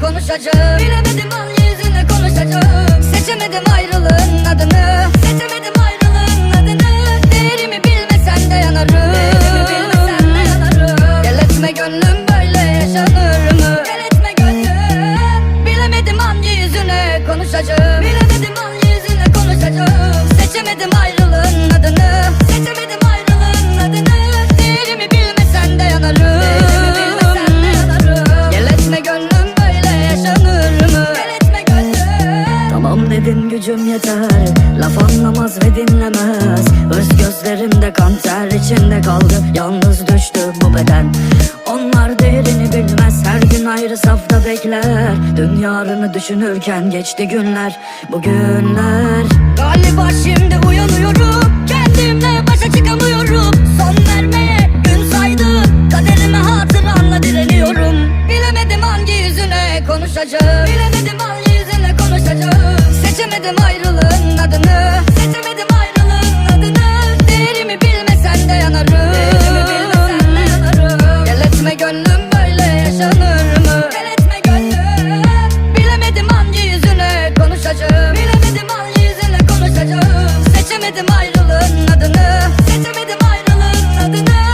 konuşacağım. Bilemedim hangi yüzüne konuşacağım. Seçemedim ayrılığın adını. Seçemedim ayrılığın adını. Değerimi bilmesen de yanarım. Değerimi bilmesen de yanarım. Gel etme gönlüm böyle yaşanır mı? Gel etme gönlüm. Bilemedim hangi yüzüne konuşacağım dedim gücüm yeter. Laf anlamaz ve dinlemez. Öz gözlerimde kan ter içinde kaldı. Yalnız düştü bu beden. Onlar değerini bilmez. Her gün ayrı safta bekler. Dün yarını düşünürken geçti günler. Bugünler Galiba şimdi uyanıyorum. Kendimle başa çıkamıyorum. Son vermeye gün saydım Kaderime hatıranla direniyorum. Bilemedim hangi yüzüne konuşacağım ayrılığın adını Seçemedim ayrılığın adını.